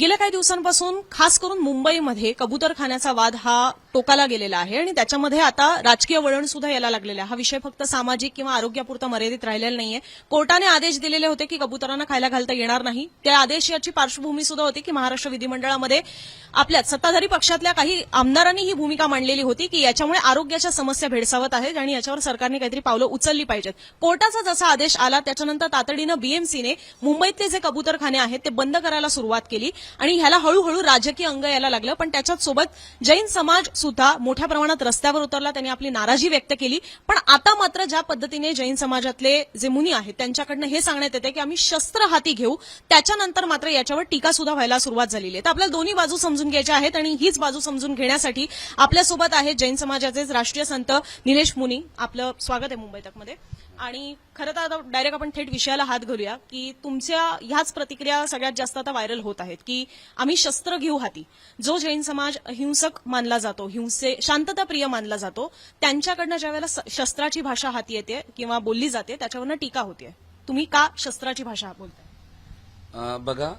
गेल्या काही दिवसांपासून खास करून मुंबईमध्ये कबुतरखान्याचा वाद हा टोकाला गेलेला आहे आणि त्याच्यामध्ये आता राजकीय वळण सुद्धा यायला लागलेलं आहे. हा विषय फक्त सामाजिक किंवा आरोग्यापुरता मर्यादित राहिलेला नाहीये. कोर्टाने आदेश दिलेले होते की कबुतरांना खायला घालता येणार नाही. त्या आदेशाची पार्श्वभूमी सुद्धा होती की महाराष्ट्र विधिमंडळामध्ये आपल्याच सत्ताधारी पक्षातल्या काही आमदारांनी ही भूमिका मांडलेली होती की याच्यामुळे आरोग्याच्या समस्या भेडसावत आहेत आणि याच्यावर सरकारने काहीतरी पावलं उचलली पाहिजेत. कोर्टाचा जसा आदेश आला त्याच्यानंतर तातडीनं बीएमसीने मुंबईतले जे कबुतरखाने आहेत ते बंद करायला सुरुवात केली आणि ह्याला हळूहळू राजकीय अंग यायला लागलं. पण त्याच्यात सोबत जैन समाज सुद्धा मोठ्या प्रमाणात रस्त्यावर उतरला त्यांनी आपली नाराजी व्यक्त केली. पण आता मात्र ज्या पद्धतीने जैन समाजातले जे मुनी आहेत त्यांच्याकडनं हे सांगण्यात येते की आम्ही शस्त्र हाती घेऊ त्याच्यानंतर मात्र याच्यावर टीका सुद्धा व्हायला सुरुवात झालेली आहे. तर आपल्याला दोन्ही बाजू समजून घ्यायच्या आहेत आणि हीच बाजू समजून घेण्यासाठी आपल्यासोबत आहेत जैन समाजाचे राष्ट्रीय संत निलेश मुनी. आपलं स्वागत आहे मुंबई तकमध्ये. आणि खरं तर आता डायरेक्ट आपण थेट विषयाला हात घालूया की तुमच्या ह्याच प्रतिक्रिया सगळ्यात जास्त आता व्हायरल होत आहेत की आम्ही शस्त्र घेऊ हाती. जो जैन समाज हिंसक मानला जातो हिंसे शांतताप्रिय मानला जातो त्यांच्याकडनं ज्यावेळेला स- शस्त्राची भाषा हाती येते किंवा बोलली जाते त्याच्यावरनं टीका होते तुम्ही का शस्त्राची भाषा बोलताय? बघा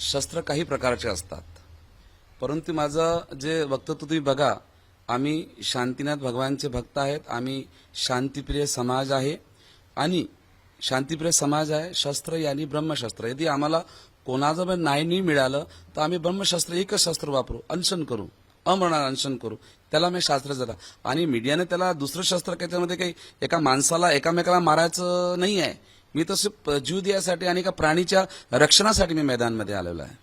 शस्त्र काही प्रकारचे असतात. परंतु माझं जे वक्तव्य तुम्ही बघा आम्ही शांतीनाथ भगवानचे भक्त आहेत. आम्ही शांतीप्रिय समाज आहे. आणि शांतीप्रिय समाज आहे शस्त्र यांनी ब्रह्मशस्त्र. यदि आम्हाला कोणाचं पण नाही मिळालं तर आम्ही ब्रह्मशास्त्र एकच शस्त्र वापरू अनशन करू. अमरणाला अनशन करू. त्याला मी शास्त्र जरा. आणि मीडियाने त्याला दुसरं शस्त्र त्याच्यामध्ये काही एका माणसाला एकामेकाला मारायचं नाही आहे. मी तसे प- जीव द्यासाठी आणि एका प्राणीच्या रक्षणासाठी मी मैदानमध्ये आलेलो आहे.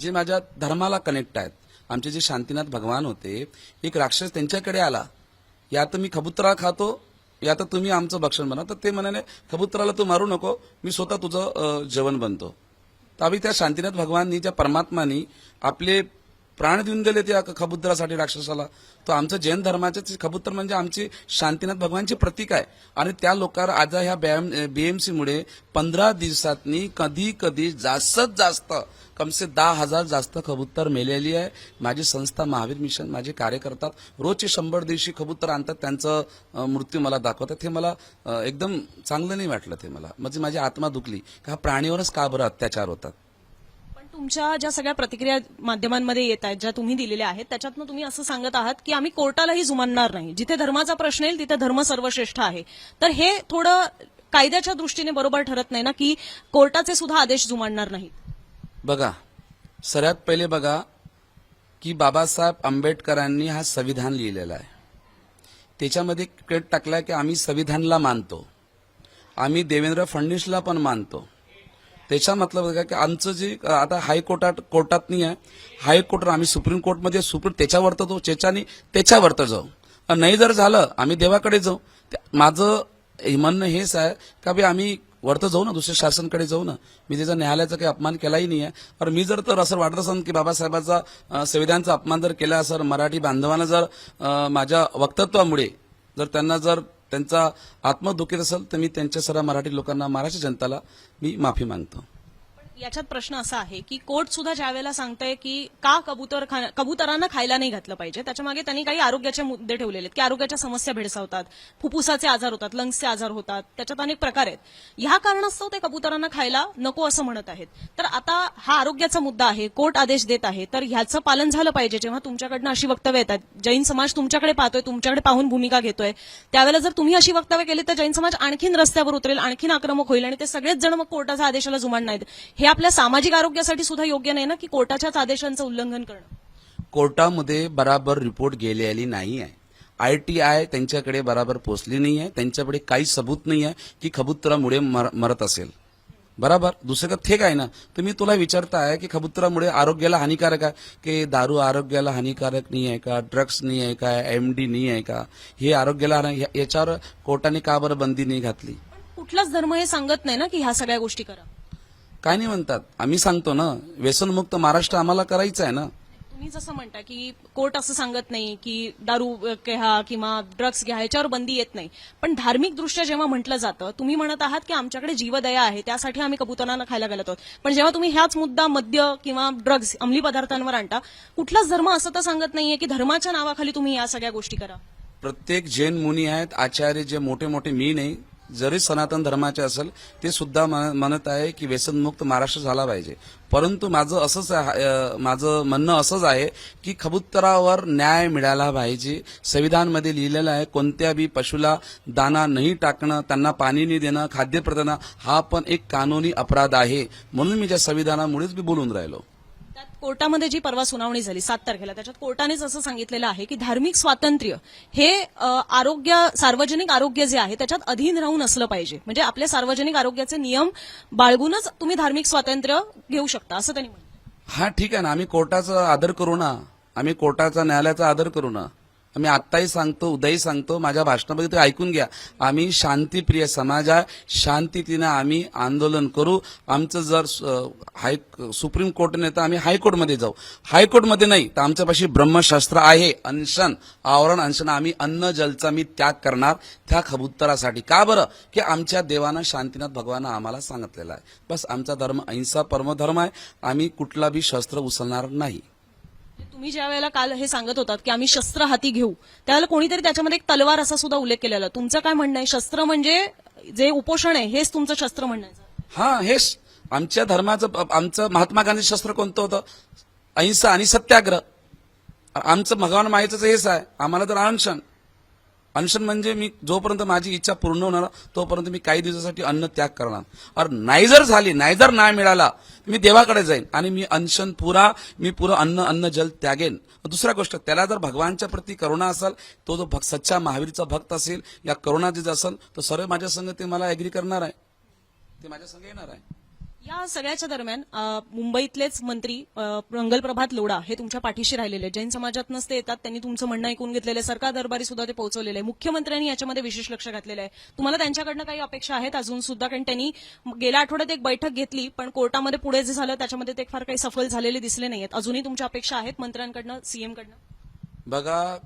जे माझ्या धर्माला कनेक्ट आहेत. आमचे जे शांतीनाथ भगवान होते एक राक्षस त्यांच्याकडे आला. या तर मी खबुतरा खातो या तर तुम्ही आमचं भक्षण बना तर ते म्हणाले खबुतराला तू मारू नको मी स्वतः तुझं जेवण बनतो. तर आम्ही त्या शांतीनाथ भगवाननी ज्या परमात्मानी आपले प्राण देऊन दिले त्या खबुद्रासाठी राक्षसाला. तो आमचं जैन धर्माचे ते खबुतर म्हणजे आमची शांतीनाथ भगवानचे प्रतीक आहे. आणि त्या लोकांना आज ह्या बीएमसी मुळे पंधरा दिवसातनी कधी कधी जास्तीत जास्त कमसे दहा हजार जास्त कबूतर मेलेली आहे. माझी संस्था महावीर मिशन माझे कार्य करतात रोजचे शंभर दिवशी कबूतर आणतात. त्यांचं मृत्यू मला दाखवतात. हे मला एकदम चांगलं नाही वाटलं ते मला. म्हणजे माझी आत्मा दुखली. हा प्राणीवरच का बरं अत्याचार होतात? तुमच्या ज्या सगळ्या प्रतिक्रिया माध्यमांमध्ये येत आहेत ज्या तुम्ही दिलेल्या आहेत त्याच्यातनं तुम्ही असं सांगत आहात की आम्ही कोर्टालाही जुमानणार नाही. जिथे धर्माचा प्रश्न येईल तिथे धर्म सर्वश्रेष्ठ आहे. तर हे थोडं कायद्याच्या दृष्टीने बरोबर ठरत नाही ना की कोर्टाचे सुद्धा आदेश जुमानणार नाहीत. बघा सर्वात पहिले बघा की बाबासाहेब आंबेडकरांनी हा संविधान लिहिलेला आहे. त्याच्यामध्ये क्रेट टाकलाय की आम्ही संविधानला मानतो. आम्ही देवेंद्र फडणवीसला पण मानतो. त्याचा मतलब बघा की आमचं जे आता हायकोर्टात कोर्टात नाही आहे. हायकोर्टात आम्ही सुप्रीम कोर्टमध्ये सुप्रीम त्याच्यावर जाऊ तो त्याच्याने त्याच्यावर तर जाऊ. नाही जर झालं आम्ही देवाकडे जाऊ. माझं म्हणणं हेच आहे का बी आम्ही वरतं जाऊ ना दुसऱ्या शासनकडे जाऊ ना. मी त्याचा न्यायालयाचा काही अपमान केलाही नाही आहे. पण मी जर तर असं वाटत असेल की बाबासाहेबाचा संविधानचा अपमान जर केला असेल मराठी बांधवांना जर माझ्या वक्तत्वामुळे जर त्यांना जर त्यांचा आत्मदुखीत असेल तर मी त्यांच्या सर्व मराठी लोकांना महाराष्ट्र जनताला मी माफी मागतो. याच्यात प्रश्न असा आहे की कोर्ट सुद्धा ज्या वेळेला सांगतंय की का कबूतर खा- कबुतरांना खायला नाही घातलं पाहिजे त्याच्यामागे त्यांनी काही आरोग्याचे मुद्दे ठेवलेले आहेत की आरोग्याच्या समस्या भेडसावतात फुफ्फुसाचे आजार होतात लंग्सचे आजार होतात त्याच्यात अनेक प्रकार आहेत. ह्या कारणास्तव ते कबुतरांना खायला नको असं म्हणत आहेत. तर आता हा आरोग्याचा मुद्दा आहे कोर्ट आदेश देत आहे तर ह्याचं पालन झालं पाहिजे. जेव्हा तुमच्याकडनं अशी वक्तव्य येतात जैन समाज तुमच्याकडे पाहतोय तुमच्याकडे पाहून भूमिका घेतोय त्यावेळेला जर तुम्ही अशी वक्तव्य केली तर जैन समाज आणखीन रस्त्यावर उतरेल आणखीन आक्रमक होईल आणि ते सगळेच जण मग कोर्टाच्या आदेशाला जुमान नाहीत. हे आपल्या सामाजिक आरोग्यासाठी सुद्धा योग्य नाही ना की कोर्टाच्याच आदेशांचं उल्लंघन करणं? कोर्टामध्ये बराबर रिपोर्ट गेलेली नाही आहे आय टी आय त्यांच्याकडे बराबर पोचली नाही आहे त्यांच्याकडे काही सबूत नाही आहे की खबुतरामुळे मर- मरत असेल. बराबर? दुसरं का ठीक आहे ना? तुम्ही तुला विचारताय की खबुतरामुळे आरोग्याला हानिकारक आहे? की दारू आरोग्याला हानिकारक नाही आहे का? ड्रग्स नाही आहे का? एम डी नाही आहे का? हे आरोग्याला याच्यावर कोर्टाने का बरं बंदी नाही घातली? कुठलाच धर्म हे सांगत नाही ना की ह्या सगळ्या गोष्टी करा. काय नाही म्हणतात. आम्ही सांगतो ना व्यसनमुक्त महाराष्ट्र आम्हाला करायचं आहे ना. तुम्ही जसं म्हणता की कोर्ट असं सांगत नाही की दारू घ्या किंवा ड्रग्स घ्या ह्याच्यावर बंदी येत नाही. पण धार्मिक दृष्ट्या जेव्हा म्हटलं जातं तुम्ही म्हणत आहात की आमच्याकडे जीवदया आहे त्यासाठी आम्ही कबुतरांना खायला घालत आहोत. पण जेव्हा तुम्ही ह्याच मुद्दा मद्य किंवा ड्रग्स अंमली पदार्थांवर आणता कुठलाच धर्म असं तर सांगत नाहीये की धर्माच्या नावाखाली तुम्ही या सगळ्या गोष्टी करा. प्रत्येक जैन मुनी आहेत आचार्य जे मोठे मोठे मी नाही जरी सनातन धर्माचे असेल ते सुद्धा म्हणत आहे की व्यसनमुक्त महाराष्ट्र झाला पाहिजे. परंतु माझं असंच आहे- माझं म्हणणं असंच आहे की खबुत्तरावर न्याय मिळाला पाहिजे. संविधानमध्ये लिहिलेलं आहे कोणत्या बी पशुला दाना नाही टाकणं त्यांना पाणी नाही देणं खाद्य प्रदान हा पण एक कानूनी अपराध आहे. म्हणून मी त्या संविधानामुळेच मी बोलून राहिलो. कोर्टामध्ये जी परवा सुनावणी झाली सात तारखेला त्याच्यात कोर्टानेच असं सांगितलेलं आहे की धार्मिक स्वातंत्र्य हे आरोग्य सार्वजनिक आरोग्य जे आहे त्याच्यात अधीन राहून असलं पाहिजे. म्हणजे आपल्या सार्वजनिक आरोग्याचे नियम बाळगूनच तुम्ही धार्मिक स्वातंत्र्य घेऊ शकता असं त्यांनी म्हटलं. हा ठीक आहे ना. आम्ही कोर्टाचा आदर करू ना. आम्ही कोर्टाचा न्यायालयाचा आदर करू ना. आम्ही आत्ताही सांगतो उद्याही सांगतो माझ्या भाषणामध्ये ते ऐकून घ्या. आम्ही शांतीप्रिय समाज आहे शांतीतीनं आम्ही आंदोलन करू. आमचं जर हाय सुप्रीम कोर्टने तर आम्ही हायकोर्टमध्ये जाऊ. हायकोर्टमध्ये नाही तर आमच्यापाशी ब्रह्मशास्त्र आहे. अनशन आवरण अनशन आम्ही अन्न जलचा मी त्याग करणार त्या खबुत्तरासाठी. का बरं? की आमच्या देवानं शांतीनाथ भगवानं आम्हाला सांगितलेलं आहे. बस आमचा धर्म अहिंसा परमधर्म आहे. आम्ही कुठला बी शस्त्र उचलणार नाही. तुम्ही ज्या वेळेला काल हे सांगत होतात की आम्ही शस्त्र हाती घेऊ त्यावेळेला कोणीतरी त्याच्यामध्ये एक तलवार असा सुद्धा उल्लेख केलेला. तुमचं काय म्हणणं आहे? शस्त्र म्हणजे जे उपोषण आहे हेच तुमचं शस्त्र म्हणणं आहे? हा हेच. आमच्या धर्माचं आमचं महात्मा गांधी शस्त्र कोणतं होतं? अहिंसा आणि सत्याग्रह. आमचं भगवान माहितीचं हेच आहे. आम्हाला तर अनशन अनशन म्हणजे मी जोपर्यंत माझी इच्छा पूर्ण होणार तोपर्यंत मी काही दिवसासाठी अन्न त्याग करणार. और नाही जर झाली नाही जर नाही मिळाला मी देवाकडे जाईन आणि मी अनशन पुरा मी पुरं अन्न अन्न जल त्यागेन. दुसऱ्या गोष्ट त्याला जर भगवानच्या प्रती करुणा असेल तो जो भक्त सच्चा महावीरचा भक्त असेल या करुणा जे असेल तर सर्व माझ्या संग ते मला ॲग्री करणार आहे. ते माझ्या संग येणार आहे. या सगळ्याच्या दरम्यान मुंबईतलेच मंत्री अ, मंगलप्रभात लोढा हे तुमच्या पाठीशी राहिलेले. जैन समाजात नसते येतात त्यांनी तुमचं म्हणणं ऐकून घेतलेलं आहे. सरकार दरबारी सुद्धा ते पोहोचवलेलं आहे. मुख्यमंत्र्यांनी याच्यामध्ये विशेष लक्ष घातलेलं आहे. तुम्हाला त्यांच्याकडनं काही अपेक्षा आहेत अजून सुद्धा? कारण त्यांनी गेल्या आठवड्यात एक बैठक घेतली पण कोर्टामध्ये पुढे जे झालं त्याच्यामध्ये ते फार काही सफल झालेले दिसले नाहीत अजूनही तुमच्या अपेक्षा आहेत मंत्र्यांकडनं सीएमकडनं? बघा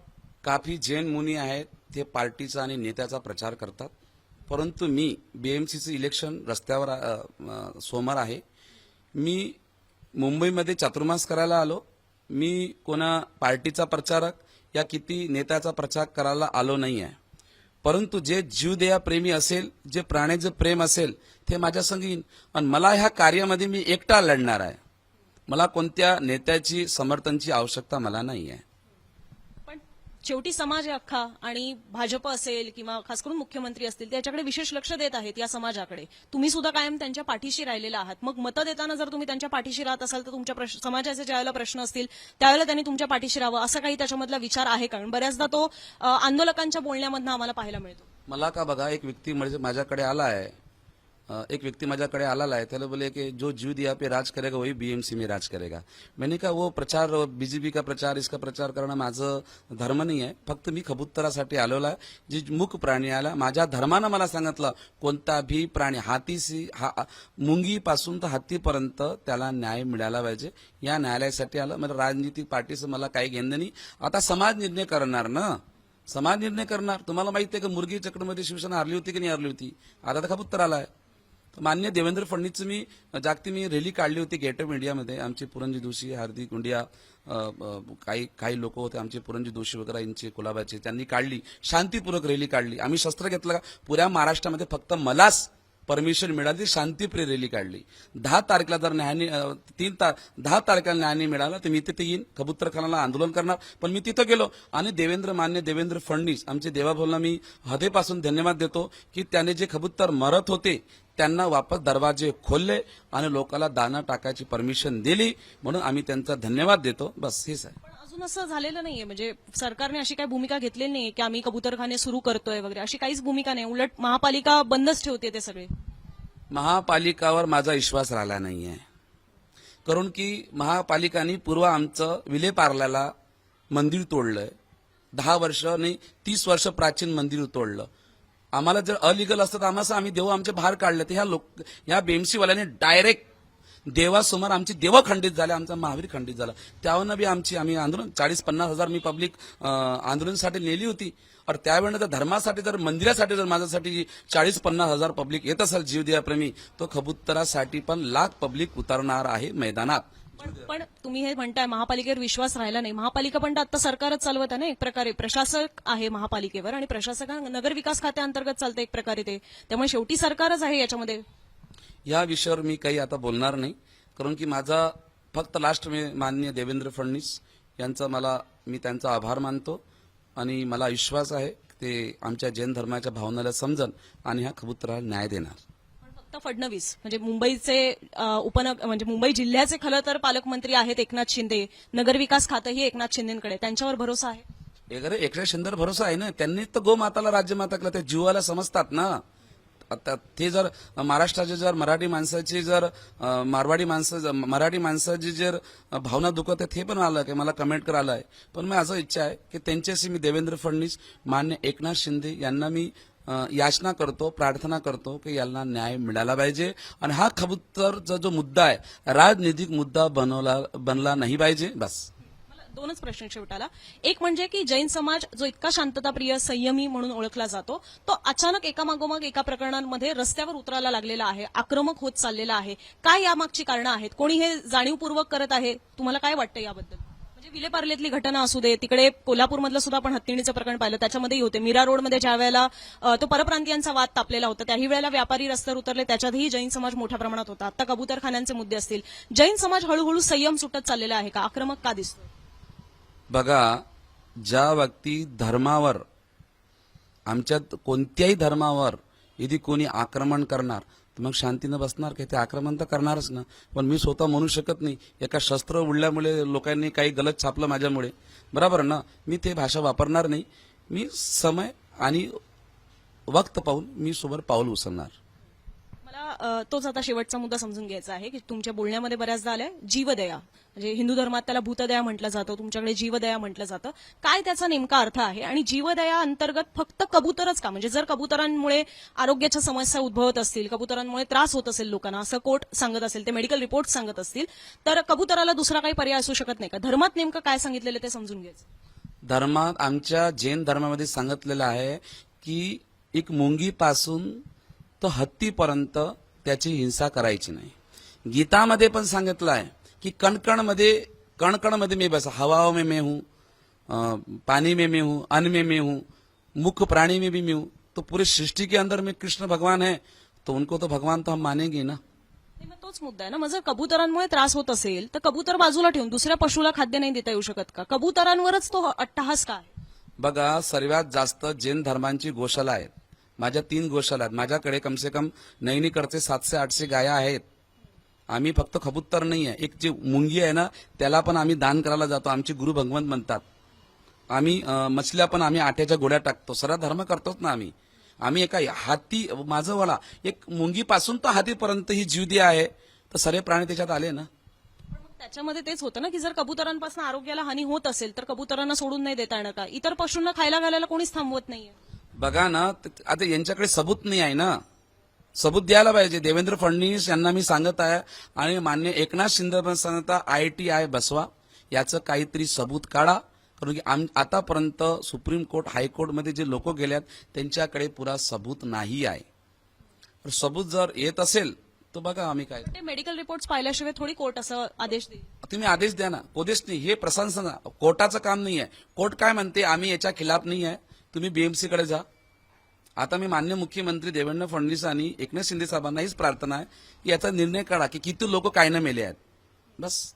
काफी जैन मुनी आहेत ते पार्टीचा आणि नेत्याचा प्रचार करतात. परंतु मी बीएमसीचं इलेक्शन रस्त्यावर सोमवार आहे. मी मुंबईमध्ये चातुर्मास करायला आलो. मी कोणा पार्टीचा प्रचारक या किती नेत्याचा प्रचार करायला आलो नाही आहे परंतु जे जीवदया प्रेमी असेल जे प्राण्याचं प्रेम असेल ते माझ्या संग येईन. आणि मला ह्या कार्यामध्ये मी एकटा लढणार आहे. मला कोणत्या नेत्याची समर्थनची आवश्यकता मला नाही आहे शेवटी समाज अख्खा आणि भाजप असेल किंवा खास करून मुख्यमंत्री असतील त्याच्याकडे विशेष लक्ष देत आहेत या समाजाकडे. तुम्ही सुद्धा कायम त्यांच्या पाठीशी राहिलेला आहात. मग मतं देताना जर तुम्ही त्यांच्या पाठीशी राहत असाल तर तुमच्या समाजाचे ज्यावेळेला प्रश्न असतील त्यावेळेला त्यांनी तुमच्या पाठीशी राहावं असा काही त्याच्यामधला विचार आहे कारण बऱ्याचदा तो आंदोलकांच्या बोलण्यामधनं आम्हाला पाहायला मिळतो. मला का बघा एक व्यक्ती माझ्याकडे आला आहे एक व्यक्ति माझ्याकडे आला है त्याला बोले कि जो जीव दिया पे राज करेगा वही बीएमसी में राज करेगा. मैंने कहा वो प्रचार बीजेपी का प्रचार इसका प्रचार करणं माझं धर्म नाही आहे फक्त मी खबुत्तरासाठी आलेलो आहे. जी मूक प्राणी आला माझ्या धर्मानं मला सांगितलं कोणता भी प्राणी हातीशी हा मुंगीपासून तर हत्तीपर्यंत त्याला न्याय मिळाला पाहिजे. या न्यायालयासाठी आलं. म्हणजे राजनीतिक पार्टीचं मला काही घेणं नाही. आता समाज निर्णय करणार ना? समाज निर्णय करणार. तुम्हाला माहिती आहे का मुरगी चक्रमध्ये शिवसेना हरली होती की नाही हरली होती? आता तर खबुत्तर आला आहे मान्य देवेंद्र फडणवीसचं मी जागतिक मी रॅली काढली होती गेट ऑफ इंडियामध्ये आमचे पुरंजी जोशी हार्दिक गुंडिया काही काही लोक होते आमचे पुरंजी जोशी वगैरे यांचे कुलाबाचे त्यांनी काढली. शांतीपूर्वक रॅली काढली. आम्ही शस्त्र घेतलं का? पुऱ्या महाराष्ट्रामध्ये फक्त मलाच परमिशन मिळाली शांतीप्रिय रॅली काढली. दहा तारखेला जर न्यायाने तीन ता दहा तारखेला न्यायाने मिळाला तर मी तिथे येईन कबूतरखानाला आंदोलन करणार. पण मी तिथं गेलो आणि देवेंद्र मान्य देवेंद्र फडणवीस आमचे देवाभाऊला मी हदेपासून धन्यवाद देतो की त्याने जे कबूतर मरत होते त्यांना वापस दरवाजे खोलले आणि लोकांना दाना टाकायची परमिशन दिली. म्हणून आम्ही त्यांचा धन्यवाद देतो. बस हेच आहे अजून असं झालेलं नाहीये. म्हणजे सरकारने अशी काही भूमिका घेतलेली नाहीये की आम्ही कबुतरखाने सुरू करतोय वगैरे. अशी काहीच भूमिका नाही. उलट महापालिका बंदच ठेवते ते सगळे. महापालिकावर माझा विश्वास राहिला नाही आहे कारण की महापालिकाने पूर्व आमचं विलेपार्ल्याला मंदिर तोडलंय. दहा वर्ष नाही तीस वर्ष प्राचीन मंदिर तोडलं. आम्हाला जर अलिगल असतं तर आम्हाला आम्ही देव आमचे बाहेर काढले. तर ह्या लोक ह्या बेमसीवाल्याने डायरेक्ट देवासमोर आमची देव खंडित झाले आमचा महावीर खंडित झाला. त्यावरनं बी आमची आम्ही आंदोलन चाळीस पन्नास हजार मी पब्लिक आंदोलनासाठी नेली होती. और त्यावेळेला जर धर्मासाठी जर मंदिरासाठी जर माझ्यासाठी चाळीस पन्नास हजार पब्लिक येत असेल जीवदेवाप्रेमी तो खबुत्तरासाठी पण लाख पब्लिक उतरणार आहे मैदानात. पण तुम्ही हे म्हणताय महापालिकेवर विश्वास राहिला नाही. महापालिका पण आता सरकारच चालवत आहे ना एक प्रकारे. प्रशासक आहे महापालिकेवर आणि प्रशासक नगर विकास खात्याअंतर्गत चालतं एक प्रकारे ते. त्यामुळे शेवटी सरकारच आहे याच्यामध्ये. या विषयावर मी काही आता बोलणार नाही. कारण की माझा फक्त लास्ट मी माननीय देवेंद्र फडणवीस यांचा मला मी त्यांचा आभार मानतो आणि मला विश्वास आहे ते आमच्या जैन धर्माच्या भावनाला समजन आणि ह्या खबुत्राला न्याय देणार. आता फक्त फडणवीस. म्हणजे मुंबईचे अ, उपन म्हणजे मुंबई जिल्ह्याचे खरं तर पालकमंत्री आहेत एकनाथ शिंदे. नगरविकास खातंही एकनाथ शिंदेकडे. त्यांच्यावर भरोसा आहे? अरे एकशे भरोसा आहे ना. त्यांनी तर गोमाताला राज्यमाता केलं ते जीवाला समजतात ना. आता ते जर महाराष्ट्राचे जर मराठी माणसाची जर मारवाडी माणसं मराठी माणसाची जर भावना दुखत आहे ते पण आलं की मला कमेंट करायला आहे. पण मी असं इच्छा आहे की त्यांच्याशी मी देवेंद्र फडणवीस मान्य एकनाथ शिंदे यांना मी याचना करतो प्रार्थना करतो की यांना न्याय मिळाला पाहिजे. आणि हा खबुत्तरचा जो मुद्दा आहे राजनैतिक मुद्दा बनवला बनला नाही पाहिजे. बस. दोनच प्रश्न शेवटाला. एक म्हणजे की जैन समाज जो इतका शांतताप्रिय संयमी म्हणून ओळखला जातो तो अचानक एकामागोमाग एका प्रकरणांमध्ये रस्त्यावर उतरायला लागलेला आहे आक्रमक होत चाललेला आहे. काय यामागची कारणं आहेत? कोणी हे जाणीवपूर्वक करत आहे? तुम्हाला काय वाटतं याबद्दल? म्हणजे विलेपार्लेतली घटना असू दे तिकडे कोल्हापूरमधलं सुद्धा आपण हत्तीणीचं प्रकरण पाहिलं त्याच्यामध्येही होते. मीरा रोडमध्ये ज्या वेळेला तो परप्रांतीयांचा वाद तापलेला होता त्याही वेळेला व्यापारी रस्त्यावर उतरले त्याच्यातही जैन समाज मोठ्या प्रमाणात होता. आता कबूतरखान्यांचे मुद्दे असतील. जैन समाज हळूहळू संयम सुटत चाललेला आहे का? आक्रमक का दिसतो बघा ज्या व्यक्ती धर्मावर आमच्यात कोणत्याही धर्मावर यदि कोणी आक्रमण करणार तर मग शांतीनं बसणार काही ते आक्रमण तर करणारच ना. पण मी स्वतः म्हणू शकत नाही. एका शस्त्र उडल्यामुळे लोकांनी काही गलत छापलं माझ्यामुळे. बरोबर ना? मी ते भाषा वापरणार नाही. मी समय आणि वक्त पाहून मी सोबत पाऊल उचलणार. मला तोच आता शेवटचा मुद्दा समजून घ्यायचा आहे की तुमच्या बोलण्यामध्ये बऱ्याचदा आलाय जीवदया. म्हणजे हिंदू धर्मात त्याला भूतदया म्हटलं जातं तुमच्याकडे जीवदया म्हटलं जातं. काय त्याचा नेमका अर्थ आहे? आणि जीवदया अंतर्गत फक्त कबुतरच का? म्हणजे जर कबुतरांमुळे आरोग्याच्या समस्या उद्भवत असतील कबुतरांमुळे त्रास होत असेल लोकांना असं कोर्ट सांगत असेल ते मेडिकल रिपोर्ट सांगत असतील तर कबुतराला दुसरा काही पर्याय असू शकत नाही का? धर्मात नेमकं काय सांगितलेलं ते समजून घ्यायचं. धर्मात आमच्या जैन धर्मामध्ये सांगितलेलं आहे की एक मुंगीपासून तर हत्तीपर्यंत त्याची हिंसा करायची नाही. गीतामध्ये पण सांगितलं आहे की कणकणमध्ये कणकणमध्ये मी बस हवा में मैं हूँ पानी में मैं हूँ अन्न में मैं हूँ मुख प्राणी में भी मैं हूँ तो पूरे सृष्टि के अंदर में कृष्ण भगवान है तो उनको तो भगवान तो हम मानेंगे ना। तोच मुद्दा आहे ना. मग जर कबुतरांमुळे त्रास होत असेल तर कबूतर बाजूला ठेवून दुसऱ्या पशुला खाद्य नाही देता येऊ शकत का? कबुतरांवरच तो अट्टहास का आहे बघा सर्वात जास्त जैन धर्मांची गोशाला आहेत. माझ्या तीन गोशाला आहेत. माझ्याकडे कमसे कम नैनीकडचे सातशे आठशे गाया आहेत. आम्ही फक्त खबुत्तर नाही आहे एक जी मुंगी आहे ना त्याला पण आम्ही दान करायला जातो. आमचे गुरु भगवंत म्हणतात. आम्ही मछल्या पण आम्ही आट्याच्या गोड्या टाकतो. सर्व धर्म करतोच ना आम्ही. आम्ही एका हाती माझं वाला एक मुंगीपासून तर हातीपर्यंत ही जीवदी आहे. तर सर्व प्राणी त्याच्यात आले ना. त्याच्यामध्ये तेच होतं ना की जर कबुतरांपासून आरोग्याला हानी होत असेल तर कबुतरांना सोडून नाही देता येणार का? इतर पशूंना खायला घालायला कोणीच थांबवत नाहीये. बघा ना आता यांच्याकडे सबूत नाही आहे ना. सबूत द्यायला पाहिजे. देवेंद्र फडणवीस यांना मी सांगत आहे. आणि मान्य एकनाथ शिंदे पण सांगत आय टी आय बसवा. याचं काहीतरी सबूत काढा. कारण की आम आतापर्यंत सुप्रीम कोर्ट हायकोर्टमध्ये जे लोक गेल्यात त्यांच्याकडे पुरा सबूत नाही आहे. सबूत जर येत असेल तर बघा आम्ही काय मेडिकल रिपोर्ट पाहिल्याशिवाय थोडी कोर्ट असं आदेश तुम्ही आदेश द्या ना. कोदेश नाही. हे प्रशासन कोर्टाचं काम नाही आहे कोर्ट काय म्हणते? आम्ही याच्या खिलाफ नाही आहे तुम्ही बीएमसीकडे जा. आता मी मान्य मुख्यमंत्री देवेंद्र फडणवीस आणि एकनाथ शिंदे साहेबांना हीच प्रार्थना आहे की याचा निर्णय काढा की किती लोक काय न मेले आहेत. बस.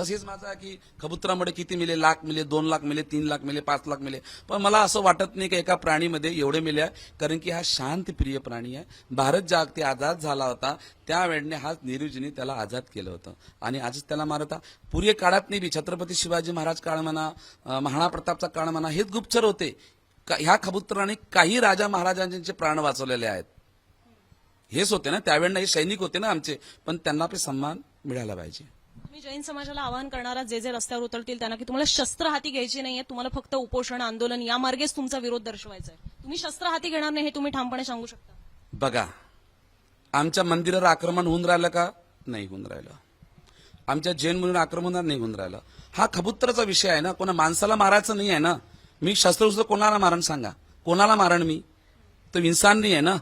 बस हेच माझं आहे की कबुतरामुळे किती मिले लाख मिले दोन लाख मिले तीन लाख मिले पाच लाख मिले. पण मला असं वाटत नाही की एका प्राणीमध्ये एवढे मिले आहे कारण की हा शांतप्रिय प्राणी आहे. भारत जागती आझाद झाला होता त्यावेळेने हाच नेहरूजीने त्याला आझाद केलं होतं. आणि आजच त्याला मारता पूर्वी काळात नाही बी छत्रपती शिवाजी महाराज काळ म्हणा महाराणा प्रतापचा काळ म्हणा हेच गुप्तचर होते. का- ह्या कबुतराने काही राजा महाराजांचे प्राण वाचवलेले आहेत. हेच होते ना त्यावेळेला हे सैनिक होते ना आमचे पण त्यांना पण सन्मान मिळाला पाहिजे. मी जैन समाजाला आवाहन करणारा जे जे रस्त्यावर उतरतील त्यांना की तुम्हाला शस्त्र हाती घ्यायची नाहीये तुम्हाला फक्त उपोषण आंदोलन या मार्गेच तुमचा विरोध दर्शवायचा आहे तुम्ही शस्त्र हाती घेणार नाही हे तुम्ही ठामपणे सांगू शकता. बघा आमच्या मंदिरावर आक्रमण होऊन राहिलं का? नाही होऊन राहिलं. आमच्या जैन म्हणून आक्रमण नाही होऊन राहिलं. हा खबुत्तरचा विषय आहे ना कोणा माणसाला मारायचं नाही आहे ना? मी शस्त्र कोणाला मारण सांगा? कोणाला मारण मी? तो इन्सान नाही आहे ना?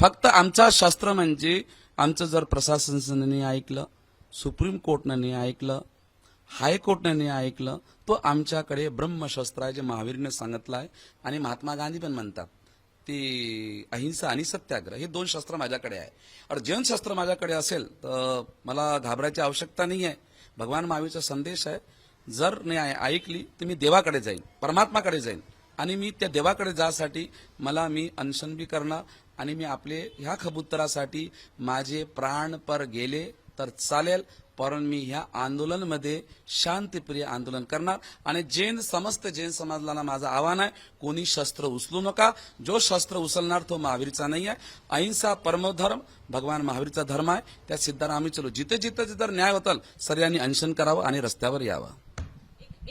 फक्त आमचा शस्त्र म्हणजे आमचं जर प्रशासनाने ऐकलं सुप्रीम कोर्टनं नाही ऐकलं हायकोर्टनं नाही ऐकलं तो आमच्याकडे ब्रह्मशस्त्र आहे जे महावीरने सांगितलं आहे आणि महात्मा गांधी पण म्हणतात. ती अहिंसा आणि सत्याग्रह हे दोन शस्त्र माझ्याकडे आहे. और जैन शस्त्र माझ्याकडे असेल तर मला घाबरायची आवश्यकता नाही आहे. भगवान महावीरचा संदेश आहे जर नाही ऐकली तर मी देवाकडे जाईन परमात्माकडे जाईन. आणि मी त्या देवाकडे जासाठी मला मी अनशन बी करणार आणि मी आपले ह्या खबुत्तरासाठी माझे प्राण पर गेले तर चालेल. पण मी ह्या आंदोलनमध्ये शांतीप्रिय आंदोलन करणार. आणि जैन समस्त जैन समाजाला माझं आव्हान आहे कोणी शस्त्र उचलू नका. जो शस्त्र उचलणार तो महावीरचा नाही आहे. अहिंसा परमधर्म भगवान महावीरचा धर्म आहे. त्या सिद्धारा आम्ही चलो. जिथे जिथे जिथे न्याय होताल सर्वांनी अनशन करावं आणि रस्त्यावर यावं.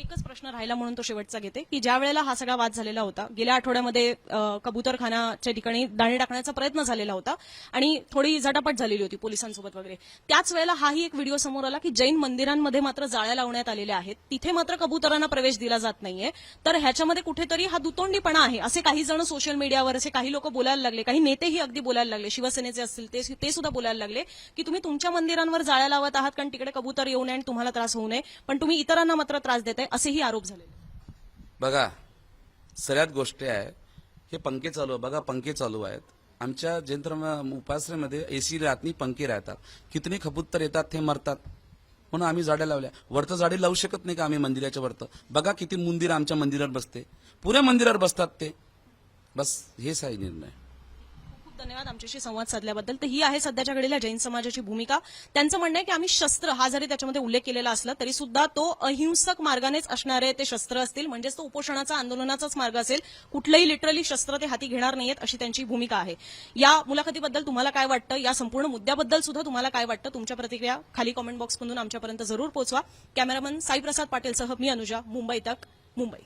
एकच प्रश्न राहिला म्हणून तो शेवटचा घेते की ज्या वेळेला हा सगळा वाद झालेला होता गेल्या आठवड्यामध्ये कबूतरखानाच्या कबुतरखानाच्या ठिकाणी दाणे टाकण्याचा प्रयत्न झालेला होता आणि थोडी झटापट झालेली होती पोलिसांसोबत वगैरे. त्याच वेळेला हाही एक व्हिडिओ समोर आला की जैन मंदिरांमध्ये मात्र जाळ्या लावण्यात आलेल्या आहेत. तिथे मात्र कबुतरांना प्रवेश दिला जात नाहीये. तर ह्याच्यामध्ये कुठेतरी हा दुतोंडीपणा आहे. असे काही जण सोशल मीडियावर असे काही लोक बोलायला लागले काही नेतेही अगदी बोलायला लागले. शिवसेनेचे असतील ते ते सुद्धा बोलायला लागले की तुम्ही तुमच्या मंदिरांवर जाळ्या लावत आहात कारण तिकडे कबूतर येऊ नये आणि तुम्हाला त्रास होऊ नये पण तुम्ही इतरांना मात्र त्रास देताय. असेही आरोप झाले. बघा सगळ्यात गोष्टी आहे हे पंखे चालू आहे बघा पंखे चालू आहेत. आमच्या जयंत्र उपासनेमध्ये एसी राहत नाही पंखे राहतात. कितने खबुत्तर येतात ते मरतात. म्हणून आम्ही जाड्या लावल्या. वरतं झाडे लावू शकत नाही का आम्ही मंदिराच्या वरतं? बघा किती मंदिर आमच्या मंदिरात बसते. पुऱ्या मंदिरावर बसतात ते. बस हेच आहे निर्णय. धन्यवाद आमच्याशी संवाद साधल्याबद्दल. तर ही आहे सध्याच्या घडीला जैन समाजाची भूमिका. त्यांचं म्हणणं आहे की आम्ही शस्त्र हा जरी त्याच्यामध्ये उल्लेख केलेला असला तरी सुद्धा तो अहिंसक मार्गानेच असणारे ते शस्त्र असतील. म्हणजेच तो उपोषणाचा आंदोलनाचाच मार्ग असेल. कुठलंही लिटरली शस्त्र ते हाती घेणार नाहीयेत अशी त्यांची भूमिका आहे. या मुलाखतीबद्दल तुम्हाला काय वाटतं? या संपूर्ण मुद्द्याबद्दल सुद्धा तुम्हाला काय वाटतं? तुमच्या प्रतिक्रिया खाली कॉमेंट बॉक्समधून आमच्यापर्यंत जरूर पोहोचवा. कॅमेरामन साईप्रसाद पाटीलसह मी अनुजा मुंबई तक मुंबई.